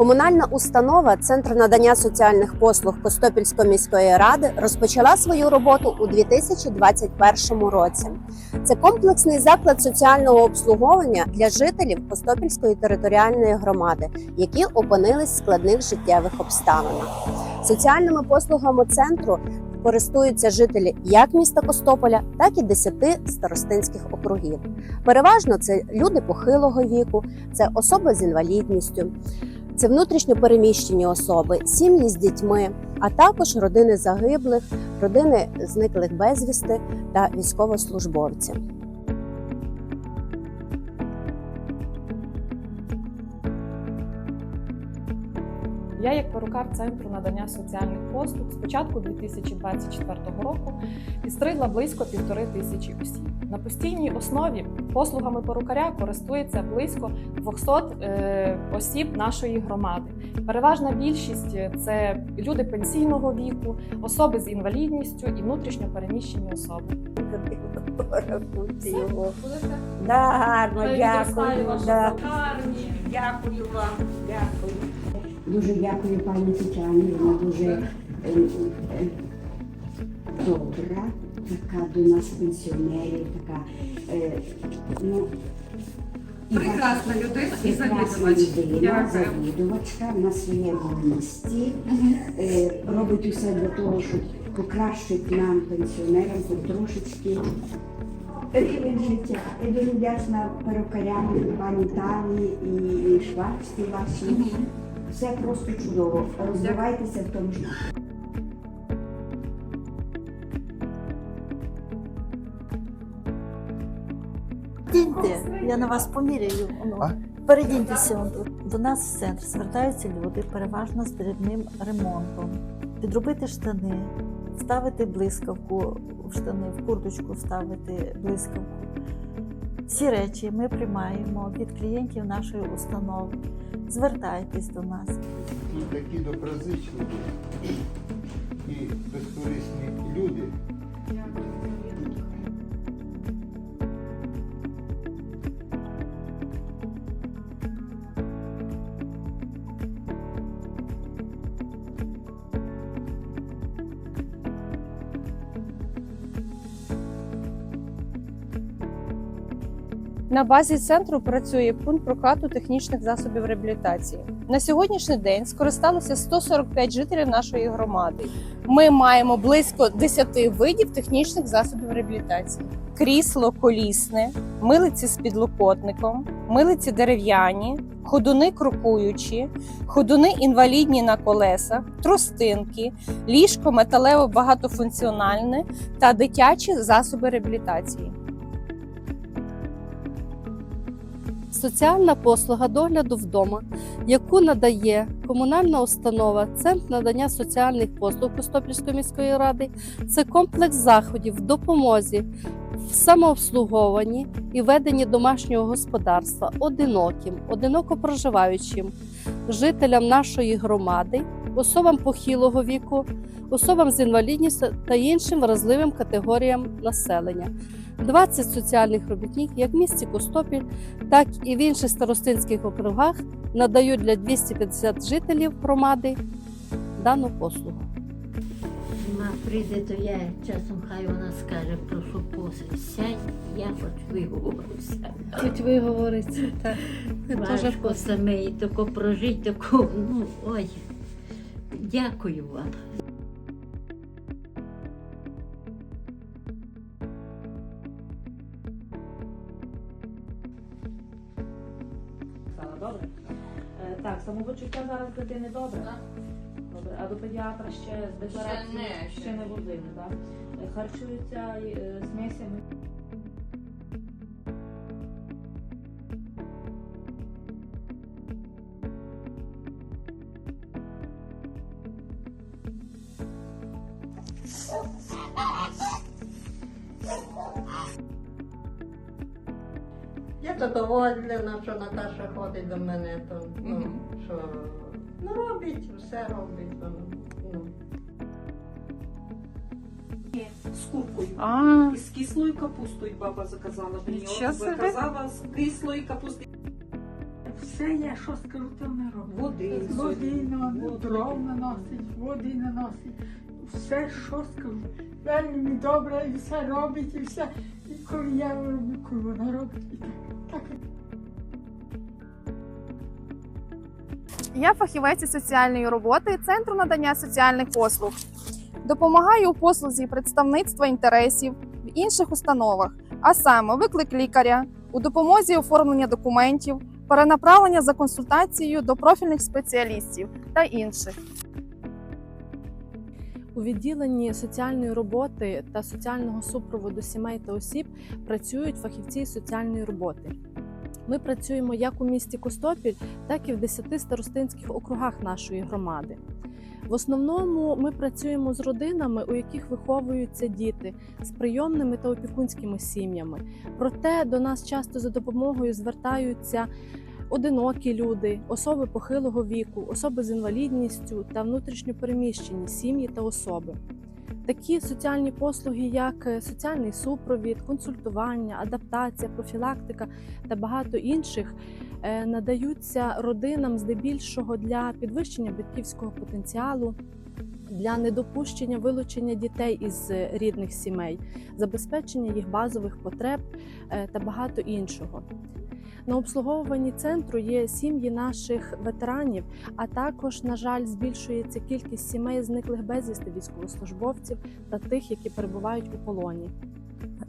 Комунальна установа Центр надання соціальних послуг Костопільської міської ради розпочала свою роботу у 2021 році. Це комплексний заклад соціального обслуговування для жителів Костопільської територіальної громади, які опинились в складних життєвих обставинах. Соціальними послугами центру користуються жителі як міста Костополя, так і 10 старостинських округів. Переважно це люди похилого віку, це особи з інвалідністю, це внутрішньо переміщені особи, сім'ї з дітьми, а також родини загиблих, родини зниклих безвісти та військовослужбовці. Я, як перукар центру надання соціальних послуг, з початку 2024 року підстригла близько півтори тисячі осіб. На постійній основі послугами перукаря користується близько 200 е, осіб нашої громади. Переважна більшість це люди пенсійного віку, особи з інвалідністю і внутрішньо переміщені особи. Да, гарно, дякую. Да. Гарні. Дякую вам, дякую. Дуже дякую пані Тетяні, вона дуже е, е, добра, така до нас пенсіонерів, така е, ну, і Прекрасна людина і прекрасна завідувач. людина, Дякую. завідувачка на своєму місці. Е, робить усе для того, щоб покращити нам, пенсіонерам, трошечки рівень життя. Я дуже вдячна перукарям, пані Тані і швачці вашій. Все просто чудово. Розвивайтеся в тому ж. Передіньте, я на вас поміряю. Ну, передіньтеся. До нас в центр звертаються люди переважно з дрібним ремонтом. Підробити штани, вставити блискавку в штани, в курточку вставити блискавку. Ці речі ми приймаємо від клієнтів нашої установи. Звертайтесь до нас. і такі доброзичливі і безкорисні люди. На базі центру працює пункт прокату технічних засобів реабілітації. На сьогоднішній день скористалося 145 жителів нашої громади. Ми маємо близько 10 видів технічних засобів реабілітації: крісло колісне, милиці з підлокотником, милиці дерев'яні, ходуни крокуючі, ходуни інвалідні на колесах, тростинки, ліжко металево багатофункціональне та дитячі засоби реабілітації. Соціальна послуга догляду вдома, яку надає комунальна установа Центр надання соціальних послуг Костопільської міської ради, це комплекс заходів в допомозі в самообслуговуванні і веденні домашнього господарства одиноким, одиноко проживаючим жителям нашої громади, особам похилого віку, особам з інвалідністю та іншим вразливим категоріям населення. 20 соціальних робітників як в місті Костопіль, так і в інших старостинських округах надають для 250 жителів громади дану послугу. Вона прийде, то я часом хай вона скаже, прошу посидь, сядь, я хоч виговорюся. Хоч ви говорите, так. Важко саме і тако прожити, тако, ну, ой, дякую вам. Так, самопочуття зараз дитини добре? Добре. А до педіатра ще з декларації не, ще не возили, так? Е, Харчуються е, смесями. Я задоволена, що Наташа ходить до мене, то ну, Мгм. що ну, робить, все робить. Ну. з куркою. А, І з кислою капустою баба заказала мені. Заказала з кислої капусти. все є, що скажу, то не робить. Води. Води на дров наносить, води наносить. Все, що скажу. Вельми добре і все робить, і все. Коли я роблю, коли вона робить. Я фахівець із соціальної роботи Центру надання соціальних послуг. Допомагаю у послузі представництва інтересів в інших установах, а саме виклик лікаря, у допомозі оформлення документів, перенаправлення за консультацією до профільних спеціалістів та інших. У відділенні соціальної роботи та соціального супроводу сімей та осіб працюють фахівці соціальної роботи. Ми працюємо як у місті Костопіль, так і в 10 старостинських округах нашої громади. В основному ми працюємо з родинами, у яких виховуються діти з прийомними та опікунськими сім'ями. Проте до нас часто за допомогою звертаються одинокі люди, особи похилого віку, особи з інвалідністю та внутрішньопереміщені сім'ї та особи. Такі соціальні послуги, як е, соціальний супровід, консультування, адаптація, профілактика та багато інших, е, надаються родинам здебільшого для підвищення батьківського потенціалу, для недопущення вилучення дітей із рідних сімей, забезпечення їх базових потреб е, та багато іншого. На обслуговуванні центру є сім'ї наших ветеранів, а також, на жаль, збільшується кількість сімей зниклих безвісти військовослужбовців та тих, які перебувають у полоні.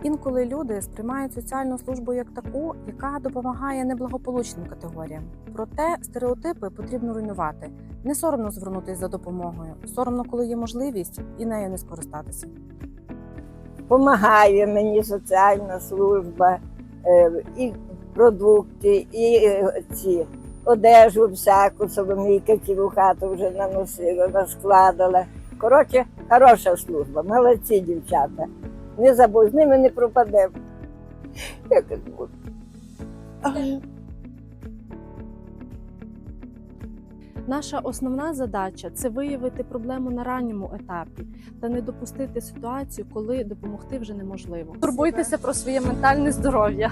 Інколи люди сприймають соціальну службу як таку, яка допомагає неблагополучним категоріям. Проте стереотипи потрібно руйнувати. Не соромно звернутися за допомогою, соромно, коли є можливість, і нею не скористатися. Помагає мені соціальна служба, е, і продукти, і е, ці одежу всяку Соломійка цілу хату вже наносила, розкладала. Коротше, хороша служба, молодці дівчата. Не забудь, з ними не пропадемо. Я кажу, Наша основна задача це виявити проблему на ранньому етапі та не допустити ситуацію, коли допомогти вже неможливо. Турбуйтеся про своє ментальне здоров'я.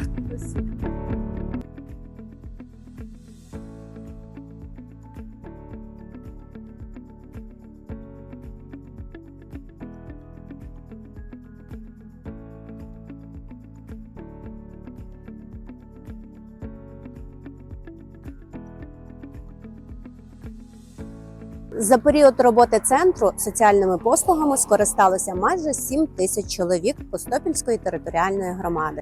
За період роботи центру соціальними послугами скористалося майже 7 тисяч чоловік Костопільської територіальної громади.